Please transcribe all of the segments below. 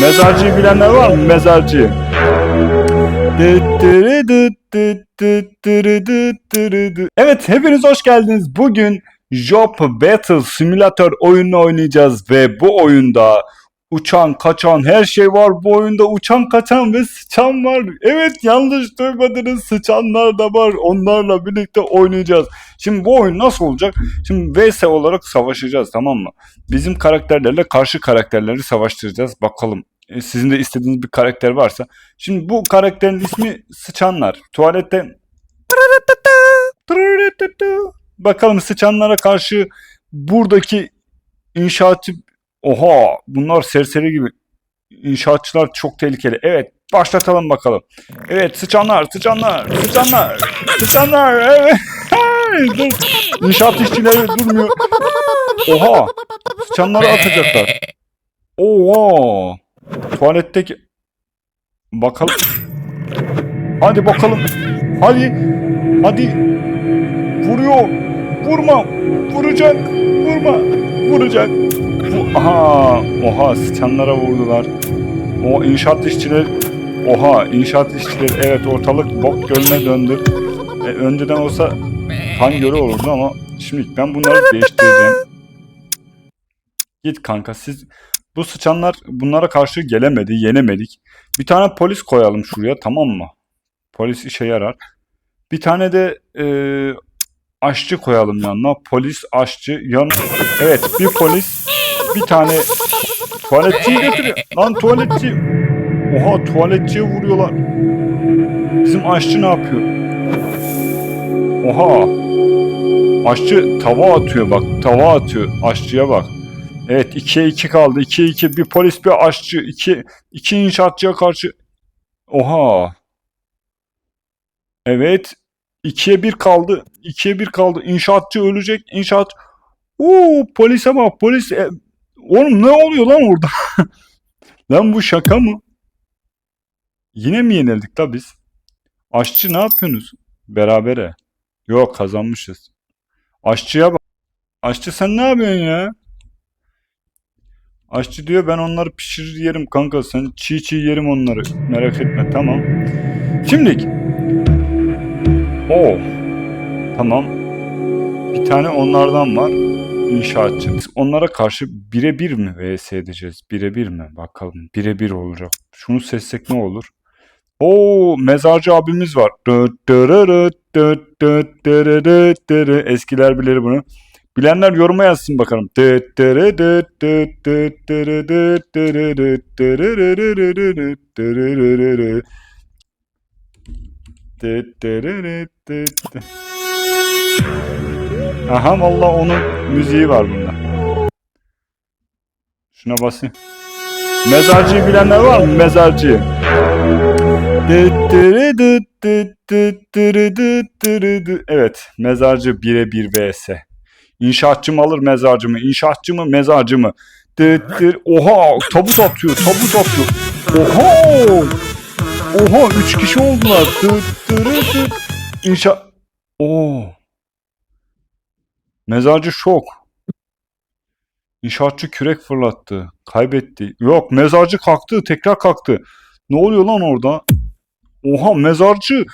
Mezarcıyı bilenler var mı? Mezarcıyı. Evet hepiniz hoş geldiniz. Bugün Job Battle Simulator oyununu oynayacağız ve bu oyunda uçan, kaçan her şey var. Bu oyunda uçan, kaçan ve sıçan var. Evet yanlış duymadınız. Sıçanlar da var. Onlarla birlikte oynayacağız. Şimdi bu oyun nasıl olacak? Şimdi VS olarak savaşacağız tamam mı? Bizim karakterlerle karşı karakterleri savaştıracağız. Bakalım e, sizin de istediğiniz bir karakter varsa. Şimdi bu karakterin ismi Sıçanlar. Tuvalette Bakalım sıçanlara karşı buradaki inşaatçı Oha bunlar serseri gibi. İnşaatçılar çok tehlikeli. Evet başlatalım bakalım. Evet sıçanlar sıçanlar sıçanlar sıçanlar evet. İnşaat işçileri durmuyor. Oha sıçanları atacaklar. Oha tuvaletteki bakalım. Hadi bakalım. Hadi. Hadi. Vuruyor. Vurma. Vuracak. Vurma. Vuracak. Aha. Oha sıçanlara vurdular. O inşaat işçileri. Oha inşaat işçileri. Evet ortalık bok gölüne döndü. E, önceden olsa kan gölü olurdu ama şimdi ben bunları değiştireceğim. Git kanka siz bu sıçanlar bunlara karşı gelemedi, yenemedik. Bir tane polis koyalım şuraya tamam mı? Polis işe yarar. Bir tane de e, aşçı koyalım yanına. Polis, aşçı, yan... Evet bir polis, bir tane tuvaletçiyi getiriyor. Lan tuvaletçi. Oha tuvaletçiye vuruyorlar. Bizim aşçı ne yapıyor? Oha. Aşçı tava atıyor bak. Tava atıyor. Aşçıya bak. Evet 2'ye 2 kaldı. 2'ye 2 bir polis bir aşçı. 2 iki inşaatçıya karşı. Oha. Evet. 2'ye 1 kaldı. 2'ye 1 kaldı. İnşaatçı ölecek. İnşaat. Oo polise bak. Polis. Oğlum ne oluyor lan orada? lan bu şaka mı? Yine mi yenildik da biz? Aşçı ne yapıyorsunuz? Berabere. Yok kazanmışız. Aşçıya bak. Aşçı sen ne yapıyorsun ya? Aşçı diyor ben onları pişirir yerim kanka sen çiğ çiğ yerim onları merak etme tamam. Şimdilik. Oo. Tamam. Bir tane onlardan var. İnşaatçı. Onlara karşı birebir mi vs edeceğiz? Birebir mi? Bakalım. Birebir olacak. Şunu seçsek ne olur? Oo mezarcı abimiz var. Eskiler bilir bunu. Bilenler yoruma yazsın bakalım. Aha valla onun müziği var bunda. Şuna basayım. Mezarcıyı bilenler var mı? Mezarcıyı. Evet, mezarcı birebir vs. İnşaatçı mı alır mezarcı mı? İnşaatçı mı mezarcı mı? Oha tabut atıyor, tabut atıyor. Oha! Oha üç kişi oldular. İnşa... Oo. Mezarcı şok. İnşaatçı kürek fırlattı. Kaybetti. Yok mezarcı kalktı. Tekrar kalktı. Ne oluyor lan orada? Oha mezarcı.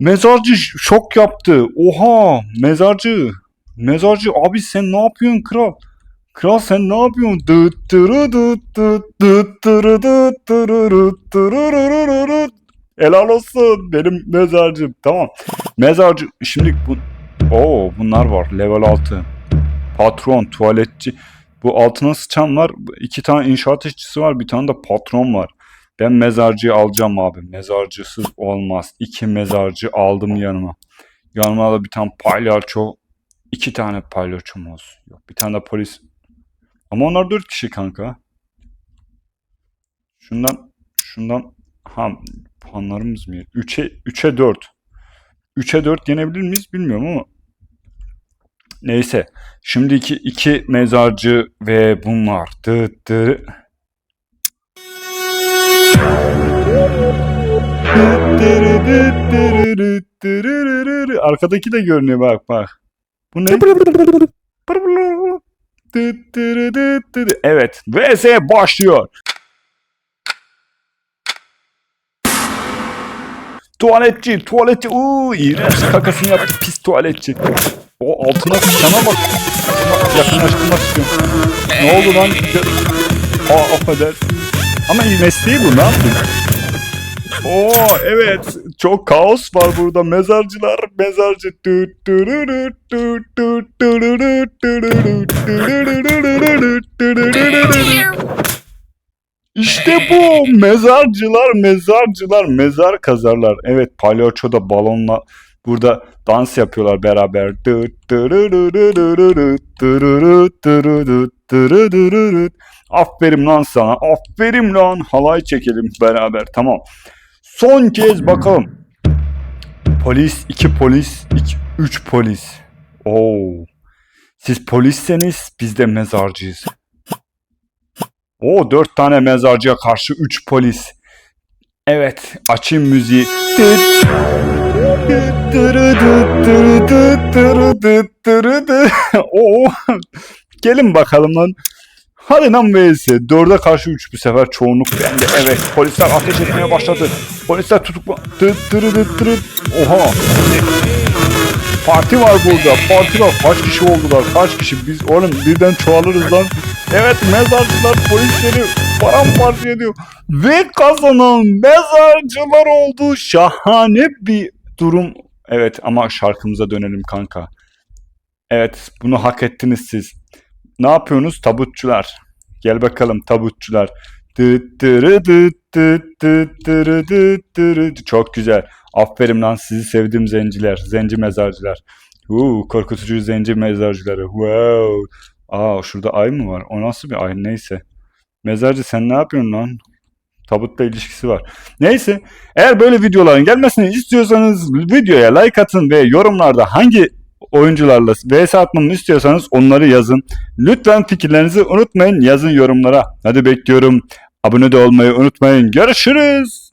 Mezarcı şok yaptı. Oha mezarcı. Mezarcı abi sen ne yapıyorsun kral? Kral sen ne yapıyorsun? Dıt dıt. Helal olsun benim mezarcım. Tamam. Mezarcı şimdi bu Oo bunlar var level 6. Patron, tuvaletçi. Bu altına sıçan var. iki tane inşaat işçisi var. Bir tane de patron var. Ben mezarcıyı alacağım abi. Mezarcısız olmaz. İki mezarcı aldım yanıma. Yanıma da bir tane palyaço. iki tane palyaçom olsun. Yok, bir tane de polis. Ama onlar dört kişi kanka. Şundan şundan ha puanlarımız mı? 3'e 3'e 4. 3'e 4 yenebilir miyiz bilmiyorum ama Neyse. Şimdiki iki mezarcı ve bunlar. Dı dı. Arkadaki de görünüyor bak bak. Bu ne? Dıt dıt. Evet. VS başlıyor. Tuvaletçi, tuvaletçi. Uuu iğrenç kakasını yaptı pis tuvaletçi. O altına sana bak. Yakınlaştırmak istiyorum. Ne oldu lan? Aa affedersin. Ama mesleği bu ne yaptın? Oo evet çok kaos var burada mezarcılar mezarcı İşte bu mezarcılar mezarcılar mezar kazarlar. Evet palyaço da balonla burada dans yapıyorlar beraber. Aferin lan sana aferin lan halay çekelim beraber tamam. Son kez bakalım. Polis, iki polis, iki, üç polis. Oo. Siz polisseniz biz de mezarcıyız. Oo dört tane mezarcıya karşı üç polis. Evet açayım müziği. Oo. Gelin bakalım lan. Hadi lan vs. Dörde karşı üç bu sefer çoğunluk bende. Evet polisler ateş etmeye başladı. Polisler tutukla... Oha. Parti var burada. Parti var. Kaç kişi oldular? Kaç kişi? Biz oğlum birden çoğalırız lan. Evet mezarcılar polisleri paramparça ediyor. Ve kazanan mezarcılar oldu. Şahane bir durum. Evet ama şarkımıza dönelim kanka. Evet bunu hak ettiniz siz. Ne yapıyorsunuz tabutçular? Gel bakalım tabutçular. Çok güzel. Aferin lan sizi sevdim zenciler. Zenci mezarcılar. Uuu korkutucu zenci mezarcıları. Wow. Aa şurada ay mı var? O nasıl bir ay? Neyse. Mezarcı sen ne yapıyorsun lan? Tabutla ilişkisi var. Neyse. Eğer böyle videoların gelmesini istiyorsanız videoya like atın ve yorumlarda hangi oyuncularla vs atmamı istiyorsanız onları yazın. Lütfen fikirlerinizi unutmayın yazın yorumlara. Hadi bekliyorum. Abone de olmayı unutmayın. Görüşürüz.